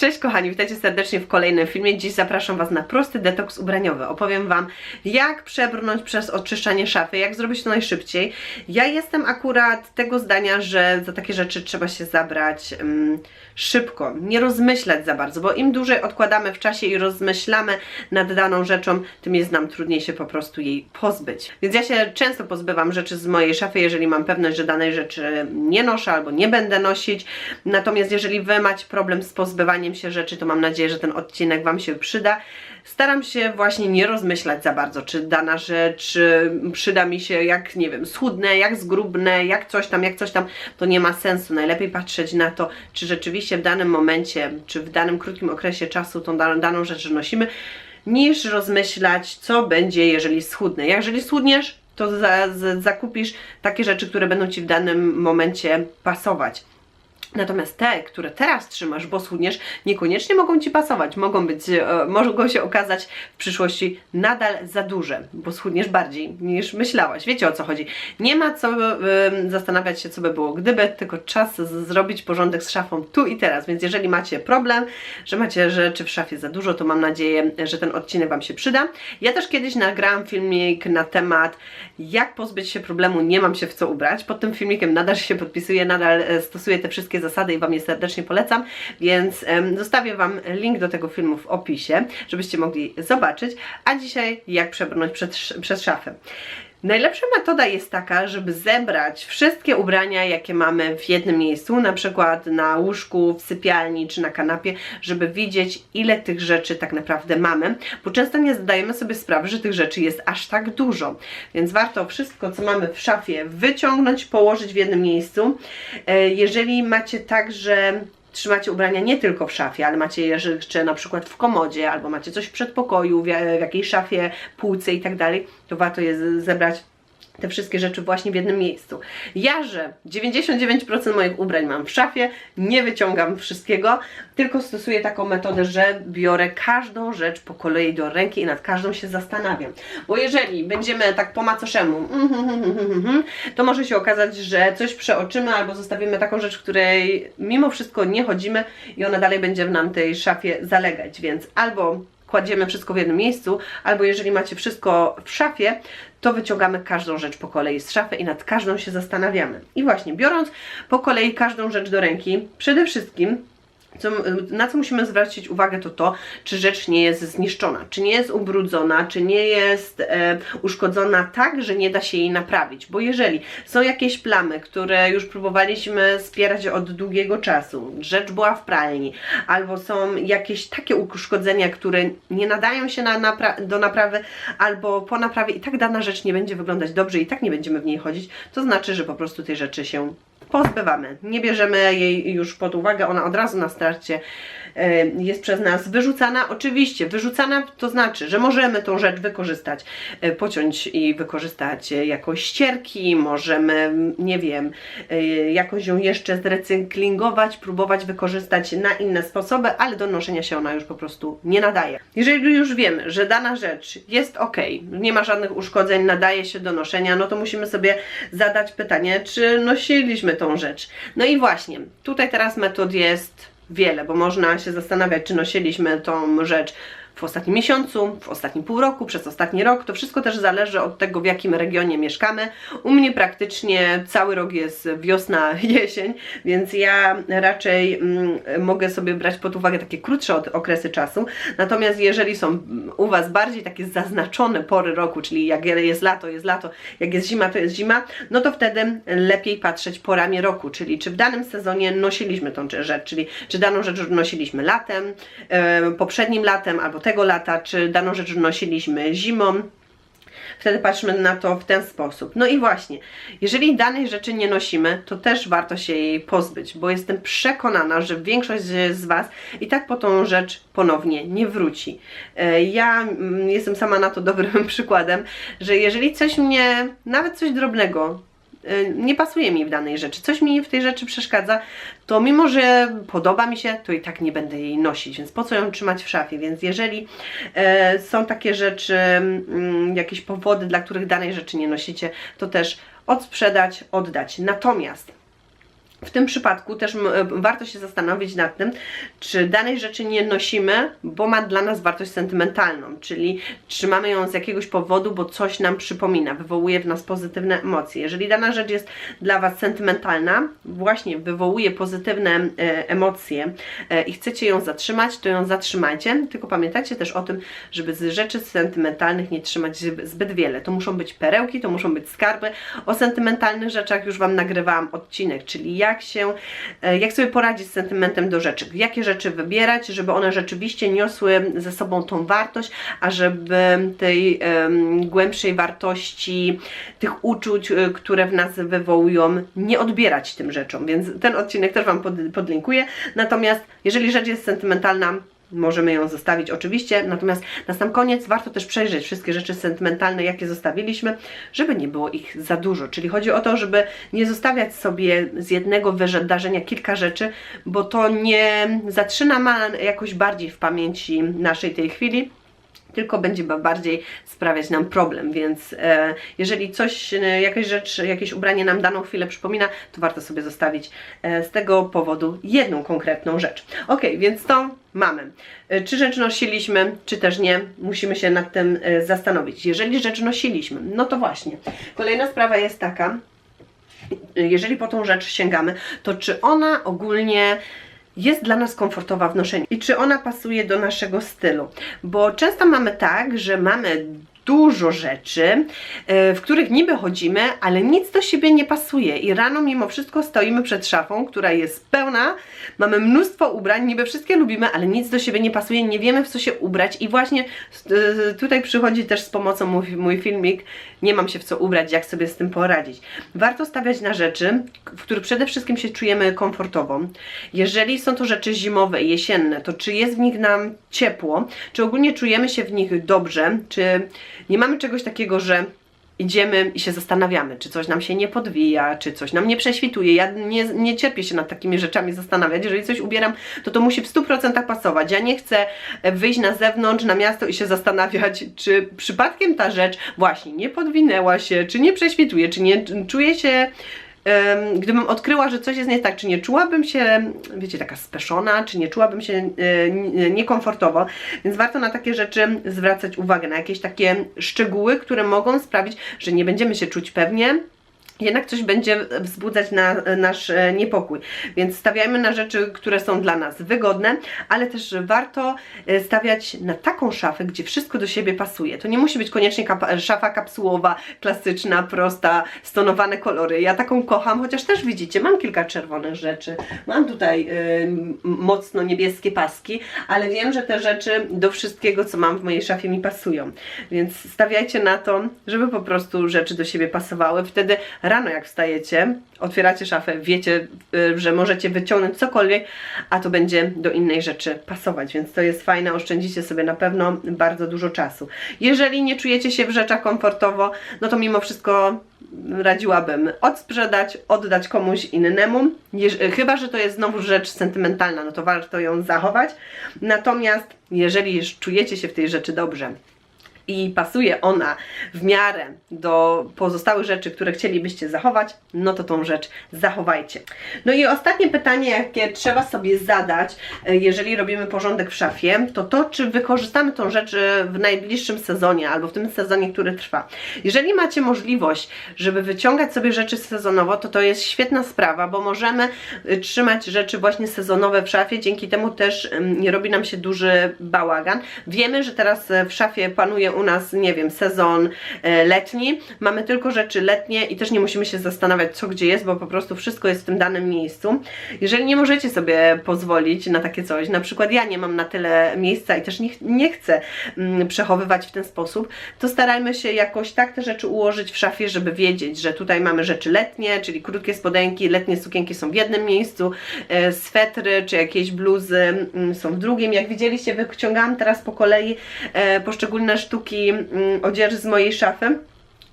Cześć kochani, witajcie serdecznie w kolejnym filmie. Dziś zapraszam Was na prosty detoks ubraniowy. Opowiem Wam, jak przebrnąć przez oczyszczanie szafy, jak zrobić to najszybciej. Ja jestem akurat tego zdania, że za takie rzeczy trzeba się zabrać mm, szybko, nie rozmyślać za bardzo, bo im dłużej odkładamy w czasie i rozmyślamy nad daną rzeczą, tym jest nam trudniej się po prostu jej pozbyć. Więc ja się często pozbywam rzeczy z mojej szafy, jeżeli mam pewność, że danej rzeczy nie noszę albo nie będę nosić. Natomiast jeżeli Wy macie problem z pozbywaniem się rzeczy, to mam nadzieję, że ten odcinek Wam się przyda. Staram się właśnie nie rozmyślać za bardzo, czy dana rzecz przyda mi się, jak nie wiem, schudnę, jak zgrubnę, jak coś tam, jak coś tam, to nie ma sensu. Najlepiej patrzeć na to, czy rzeczywiście w danym momencie, czy w danym krótkim okresie czasu tą daną, daną rzecz nosimy, niż rozmyślać, co będzie, jeżeli schudnę. Jeżeli schudniesz, to za, za, zakupisz takie rzeczy, które będą Ci w danym momencie pasować. Natomiast te, które teraz trzymasz, bo schudniesz, niekoniecznie mogą Ci pasować. Mogą być, e, mogą się okazać w przyszłości nadal za duże, bo schudniesz bardziej niż myślałaś. Wiecie o co chodzi. Nie ma co e, zastanawiać się, co by było gdyby, tylko czas zrobić porządek z szafą tu i teraz. Więc jeżeli macie problem, że macie rzeczy w szafie za dużo, to mam nadzieję, że ten odcinek Wam się przyda. Ja też kiedyś nagrałam filmik na temat, jak pozbyć się problemu, nie mam się w co ubrać. Pod tym filmikiem nadal się podpisuję, nadal e, stosuję te wszystkie zasady i Wam je serdecznie polecam, więc zostawię Wam link do tego filmu w opisie, żebyście mogli zobaczyć. A dzisiaj jak przebrnąć przed, przez szafę. Najlepsza metoda jest taka, żeby zebrać wszystkie ubrania, jakie mamy w jednym miejscu, na przykład na łóżku, w sypialni czy na kanapie, żeby widzieć, ile tych rzeczy tak naprawdę mamy, bo często nie zdajemy sobie sprawy, że tych rzeczy jest aż tak dużo. Więc warto wszystko, co mamy w szafie, wyciągnąć, położyć w jednym miejscu. E, Jeżeli macie tak, że trzymacie ubrania nie tylko w szafie, ale macie je jeszcze na przykład w komodzie, albo macie coś w przedpokoju, w, ja- w jakiejś szafie, półce i tak dalej, to warto je zebrać te wszystkie rzeczy właśnie w jednym miejscu. Ja, że 99% moich ubrań mam w szafie, nie wyciągam wszystkiego, tylko stosuję taką metodę, że biorę każdą rzecz po kolei do ręki i nad każdą się zastanawiam. Bo jeżeli będziemy tak po macoszemu, mhm, mhm, mhm, to może się okazać, że coś przeoczymy albo zostawimy taką rzecz, w której mimo wszystko nie chodzimy i ona dalej będzie w nam tej szafie zalegać, więc albo kładziemy wszystko w jednym miejscu, albo jeżeli macie wszystko w szafie, to wyciągamy każdą rzecz po kolei z szafy i nad każdą się zastanawiamy. I właśnie, biorąc po kolei każdą rzecz do ręki, przede wszystkim co, na co musimy zwrócić uwagę, to to, czy rzecz nie jest zniszczona, czy nie jest ubrudzona, czy nie jest e, uszkodzona tak, że nie da się jej naprawić. Bo jeżeli są jakieś plamy, które już próbowaliśmy spierać od długiego czasu, rzecz była w pralni, albo są jakieś takie uszkodzenia, które nie nadają się na napra- do naprawy, albo po naprawie i tak dana rzecz nie będzie wyglądać dobrze i tak nie będziemy w niej chodzić, to znaczy, że po prostu tej rzeczy się pozbywamy. Nie bierzemy jej już pod uwagę, ona od razu na starcie jest przez nas wyrzucana. Oczywiście, wyrzucana to znaczy, że możemy tą rzecz wykorzystać, e, pociąć i wykorzystać e, jako ścierki, możemy, nie wiem, e, jakoś ją jeszcze zrecyklingować, próbować wykorzystać na inne sposoby, ale do noszenia się ona już po prostu nie nadaje. Jeżeli już wiemy, że dana rzecz jest ok, nie ma żadnych uszkodzeń, nadaje się do noszenia, no to musimy sobie zadać pytanie, czy nosiliśmy tą rzecz. No i właśnie, tutaj teraz metod jest wiele, bo można się zastanawiać, czy nosiliśmy tą rzecz w ostatnim miesiącu, w ostatnim pół roku, przez ostatni rok. To wszystko też zależy od tego, w jakim regionie mieszkamy. U mnie praktycznie cały rok jest wiosna, jesień, więc ja raczej mm, mogę sobie brać pod uwagę takie krótsze od, okresy czasu. Natomiast jeżeli są u Was bardziej takie zaznaczone pory roku, czyli jak jest lato, jest lato, jak jest zima, to jest zima, no to wtedy lepiej patrzeć porami roku, czyli czy w danym sezonie nosiliśmy tą rzecz, czyli czy daną rzecz nosiliśmy latem, e, poprzednim latem albo tego lata, czy daną rzecz nosiliśmy zimą. Wtedy patrzmy na to w ten sposób. No i właśnie, jeżeli danej rzeczy nie nosimy, to też warto się jej pozbyć, bo jestem przekonana, że większość z Was i tak po tą rzecz ponownie nie wróci. E, Ja mm, jestem sama na to dobrym przykładem, że jeżeli coś mnie, nawet coś drobnego, nie pasuje mi w danej rzeczy, coś mi w tej rzeczy przeszkadza, to mimo, że podoba mi się, to i tak nie będę jej nosić, więc po co ją trzymać w szafie? Więc jeżeli e, są takie rzeczy, mm, jakieś powody, dla których danej rzeczy nie nosicie, to też odsprzedać, oddać. Natomiast w tym przypadku też e, warto się zastanowić nad tym, czy danej rzeczy nie nosimy, bo ma dla nas wartość sentymentalną, czyli trzymamy ją z jakiegoś powodu, bo coś nam przypomina, wywołuje w nas pozytywne emocje. Jeżeli dana rzecz jest dla Was sentymentalna, właśnie wywołuje pozytywne e, emocje e, i chcecie ją zatrzymać, to ją zatrzymajcie, tylko pamiętajcie też o tym, żeby z rzeczy sentymentalnych nie trzymać zbyt- wiele. To muszą być perełki, to muszą być skarby. O sentymentalnych rzeczach już Wam nagrywałam odcinek, czyli jak się, e, jak sobie poradzić z sentymentem do rzeczy, jakie rzeczy wybierać, żeby one rzeczywiście niosły ze sobą tą wartość, a żeby tej em, głębszej wartości, tych uczuć, e, które w nas wywołują, nie odbierać tym rzeczom. Więc ten odcinek też Wam pod, podlinkuję. Natomiast jeżeli rzecz jest sentymentalna, Możemy ją zostawić oczywiście, natomiast na sam koniec warto też przejrzeć wszystkie rzeczy sentymentalne, jakie zostawiliśmy, żeby nie było ich za dużo. Czyli chodzi o to, żeby nie zostawiać sobie z jednego wydarzenia kilka rzeczy, bo to nie zatrzyma ma jakoś bardziej w pamięci naszej tej chwili, tylko będzie ba- bardziej sprawiać nam problem, więc e, jeżeli coś, e, jakaś rzecz, jakieś ubranie nam daną chwilę przypomina, to warto sobie zostawić e, z tego powodu jedną konkretną rzecz. Ok, więc to mamy. E, czy rzecz nosiliśmy, czy też nie, musimy się nad tym e, zastanowić. Jeżeli rzecz nosiliśmy, no to właśnie. Kolejna sprawa jest taka, jeżeli po tą rzecz sięgamy, to czy ona ogólnie jest dla nas komfortowa w noszeniu i czy ona pasuje do naszego stylu. Bo często mamy tak, że mamy dużo rzeczy, e, w których niby chodzimy, ale nic do siebie nie pasuje. I rano mimo wszystko stoimy przed szafą, która jest pełna, mamy mnóstwo ubrań, niby wszystkie lubimy, ale nic do siebie nie pasuje, nie wiemy w co się ubrać. I właśnie e, tutaj przychodzi też z pomocą mój, mój filmik, nie mam się w co ubrać, jak sobie z tym poradzić. Warto stawiać na rzeczy, w których przede wszystkim się czujemy komfortowo. Jeżeli są to rzeczy zimowe jesienne, to czy jest w nich nam ciepło, czy ogólnie czujemy się w nich dobrze, czy nie mamy czegoś takiego, że idziemy i się zastanawiamy, czy coś nam się nie podwija, czy coś nam nie prześwituje. Ja nie, nie cierpię się nad takimi rzeczami zastanawiać. Jeżeli coś ubieram, to to musi w 100% pasować. Ja nie chcę e, wyjść na zewnątrz, na miasto i się zastanawiać, czy przypadkiem ta rzecz właśnie nie podwinęła się, czy nie prześwituje, czy nie czuję się gdybym odkryła, że coś jest nie tak, czy nie czułabym się, wiecie, taka speszona, czy nie czułabym się e, n- niekomfortowo, więc warto na takie rzeczy zwracać uwagę, na jakieś takie szczegóły, które mogą sprawić, że nie będziemy się czuć pewnie, jednak coś będzie wzbudzać na, nasz e, niepokój. Więc stawiajmy na rzeczy, które są dla nas wygodne, ale też warto e, stawiać na taką szafę, gdzie wszystko do siebie pasuje. To nie musi być koniecznie kap szafa kapsułowa, klasyczna, prosta, stonowane kolory. Ja taką kocham, chociaż też widzicie, mam kilka czerwonych rzeczy. Mam tutaj e, mocno niebieskie paski, ale wiem, że te rzeczy do wszystkiego, co mam w mojej szafie mi pasują. Więc stawiajcie na to, żeby po prostu rzeczy do siebie pasowały. Wtedy rano jak wstajecie, otwieracie szafę, wiecie, y, że możecie wyciągnąć cokolwiek, a to będzie do innej rzeczy pasować, więc to jest fajne, oszczędzicie sobie na pewno bardzo dużo czasu. Jeżeli nie czujecie się w rzeczach komfortowo, no to mimo wszystko radziłabym odsprzedać, oddać komuś innemu, Jeż- chyba, że to jest znowu rzecz sentymentalna, no to warto ją zachować. Natomiast jeżeli czujecie się w tej rzeczy dobrze, i pasuje ona w miarę do pozostałych rzeczy, które chcielibyście zachować, no to tą rzecz zachowajcie. No i ostatnie pytanie, jakie trzeba sobie zadać, e, jeżeli robimy porządek w szafie, to to, czy wykorzystamy tą rzecz e, w najbliższym sezonie albo w tym sezonie, który trwa. Jeżeli macie możliwość, żeby wyciągać sobie rzeczy sezonowo, to to jest świetna sprawa, bo możemy e, trzymać rzeczy właśnie sezonowe w szafie, dzięki temu też nie robi nam się duży bałagan. Wiemy, że teraz w szafie panuje u nas, nie wiem, sezon e, letni, mamy tylko rzeczy letnie i też nie musimy się zastanawiać, co gdzie jest, bo po prostu wszystko jest w tym danym miejscu. Jeżeli nie możecie sobie pozwolić na takie coś, na przykład ja nie mam na tyle miejsca i też nie, nie chcę mm, przechowywać w ten sposób, to starajmy się jakoś tak te rzeczy ułożyć w szafie, żeby wiedzieć, że tutaj mamy rzeczy letnie, czyli krótkie spodenki, letnie sukienki są w jednym miejscu, e, swetry czy jakieś bluzy mm, są w drugim. Jak widzieliście, wyciągałam teraz po kolei e, poszczególne sztuki mm, odzieży z mojej szafy.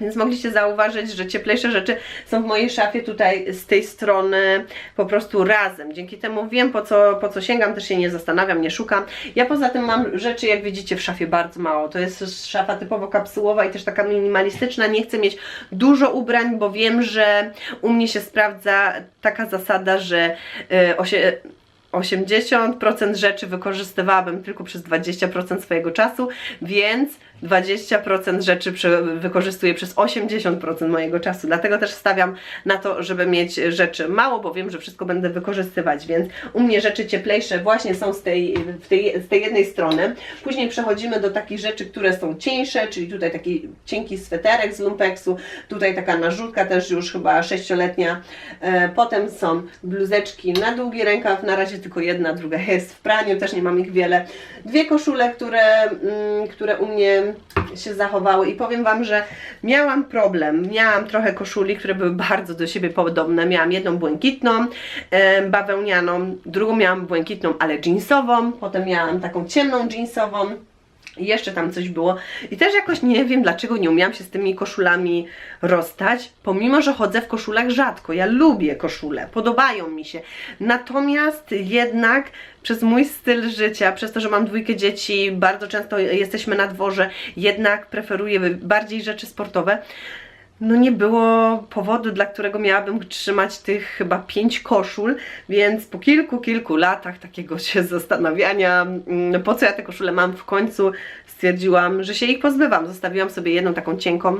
Więc mogliście zauważyć, że cieplejsze rzeczy są w mojej szafie tutaj z tej strony po prostu razem. Dzięki temu wiem po co, po co sięgam, też się nie zastanawiam, nie szukam. Ja poza tym mam rzeczy, jak widzicie, w szafie bardzo mało. To jest szafa typowo kapsułowa i też taka minimalistyczna. Nie chcę mieć dużo ubrań, bo wiem, że u mnie się sprawdza taka zasada, że yy, osie, 80% rzeczy wykorzystywałabym tylko przez 20% swojego czasu, więc 20% rzeczy prze- wykorzystuję przez 80% mojego czasu. Dlatego też stawiam na to, żeby mieć rzeczy mało, bo wiem, że wszystko będę wykorzystywać, więc u mnie rzeczy cieplejsze właśnie są z tej, tej, z tej jednej strony. Później przechodzimy do takich rzeczy, które są cieńsze, czyli tutaj taki cienki sweterek z lumpeksu, tutaj taka narzutka też już chyba sześcioletnia. E, potem są bluzeczki na długi rękaw, na razie tylko jedna, druga jest w praniu, też nie mam ich wiele. Dwie koszule, które, mm, które u mnie się zachowały i powiem Wam, że miałam problem. Miałam trochę koszuli, które były bardzo do siebie podobne. Miałam jedną błękitną, e, bawełnianą, drugą miałam błękitną, ale jeansową, potem miałam taką ciemną jeansową. Jeszcze tam coś było. I też jakoś nie wiem, dlaczego nie umiałam się z tymi koszulami rozstać, pomimo, że chodzę w koszulach rzadko. Ja lubię koszule, podobają mi się. Natomiast jednak przez mój styl życia, przez to, że mam dwójkę dzieci, bardzo często jesteśmy na dworze, jednak preferuję bardziej rzeczy sportowe. No nie było powodu, dla którego miałabym trzymać tych chyba pięć koszul, więc po kilku, kilku latach takiego się zastanawiania, mm, po co ja te koszule mam, w końcu stwierdziłam, że się ich pozbywam. Zostawiłam sobie jedną taką cienką,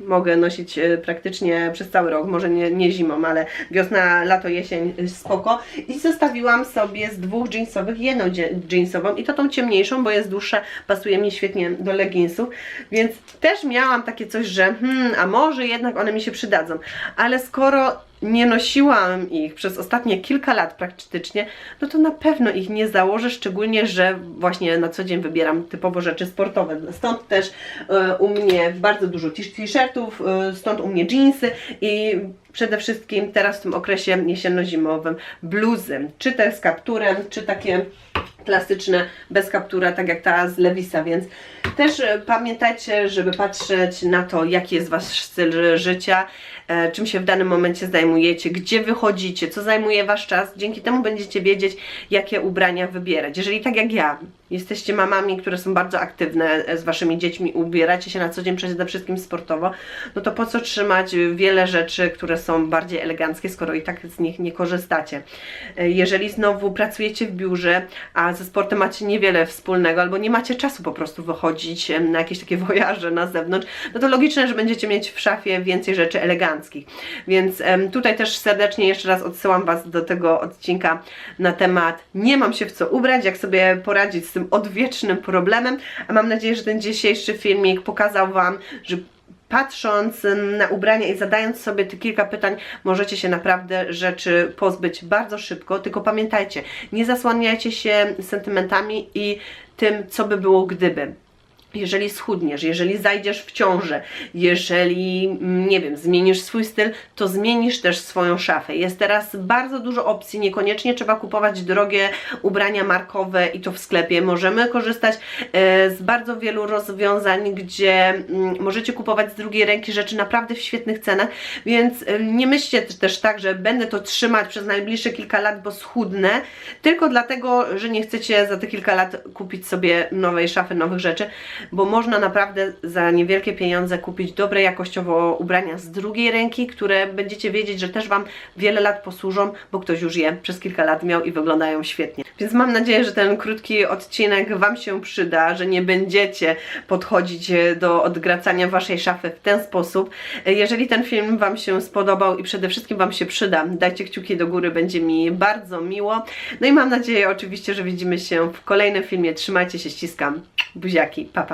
mogę nosić e, praktycznie przez cały rok, może nie, nie zimą, ale wiosna, lato, jesień e, spoko. I zostawiłam sobie z dwóch jeansowych jedną jeansową i to tą ciemniejszą, bo jest dłuższa, pasuje mi świetnie do leginsów, więc też miałam takie coś, że hmm, a może jednak one mi się przydadzą, ale skoro nie nosiłam ich przez ostatnie kilka lat praktycznie, no to na pewno ich nie założę, szczególnie, że właśnie na co dzień wybieram typowo rzeczy sportowe. Stąd też e, u mnie bardzo dużo t-shirtów, e, stąd u mnie jeansy i przede wszystkim teraz w tym okresie jesienno-zimowym bluzy, czy te z kapturem, czy takie klasyczne bez kaptura, tak jak ta z Lewisa, więc też e, pamiętajcie, żeby patrzeć na to, jaki jest wasz styl życia, e, czym się w danym momencie zajmujecie, gdzie wychodzicie, co zajmuje wasz czas. Dzięki temu będziecie wiedzieć, jakie ubrania wybierać. Jeżeli tak jak ja, jesteście mamami, które są bardzo aktywne e, z waszymi dziećmi, ubieracie się na co dzień przede wszystkim sportowo, no to po co trzymać wiele rzeczy, które są bardziej eleganckie, skoro i tak z nich nie korzystacie. E, Jeżeli znowu pracujecie w biurze, a ze sportem macie niewiele wspólnego, albo nie macie czasu po prostu wychodzić na jakieś takie wojaże na zewnątrz, no to logiczne, że będziecie mieć w szafie więcej rzeczy eleganckich. Więc tutaj też serdecznie jeszcze raz odsyłam Was do tego odcinka na temat nie mam się w co ubrać, jak sobie poradzić z tym odwiecznym problemem, a mam nadzieję, że ten dzisiejszy filmik pokazał Wam, że patrząc na ubrania i zadając sobie te kilka pytań, możecie się naprawdę rzeczy pozbyć bardzo szybko. Tylko pamiętajcie, nie zasłaniajcie się sentymentami i tym, co by było gdyby. Jeżeli schudniesz, jeżeli zajdziesz w ciążę, jeżeli, mm, nie wiem, zmienisz swój styl, to zmienisz też swoją szafę. Jest teraz bardzo dużo opcji, niekoniecznie trzeba kupować drogie ubrania markowe i to w sklepie. Możemy korzystać e, z bardzo wielu rozwiązań, gdzie mm, możecie kupować z drugiej ręki rzeczy naprawdę w świetnych cenach, więc e, nie myślcie też tak, że będę to trzymać przez najbliższe kilka lat, bo schudnę, tylko dlatego, że nie chcecie za te kilka lat kupić sobie nowej szafy, nowych rzeczy, bo można naprawdę za niewielkie pieniądze kupić dobre jakościowo ubrania z drugiej ręki, które będziecie wiedzieć, że też Wam wiele lat posłużą, bo ktoś już je przez kilka lat miał i wyglądają świetnie. Więc mam nadzieję, że ten krótki odcinek Wam się przyda, że nie będziecie podchodzić do odgracania Waszej szafy w ten sposób. Jeżeli ten film Wam się spodobał i przede wszystkim Wam się przyda, dajcie kciuki do góry, będzie mi bardzo miło. No i mam nadzieję oczywiście, że widzimy się w kolejnym filmie. Trzymajcie się, ściskam. Buziaki, papa. Pa.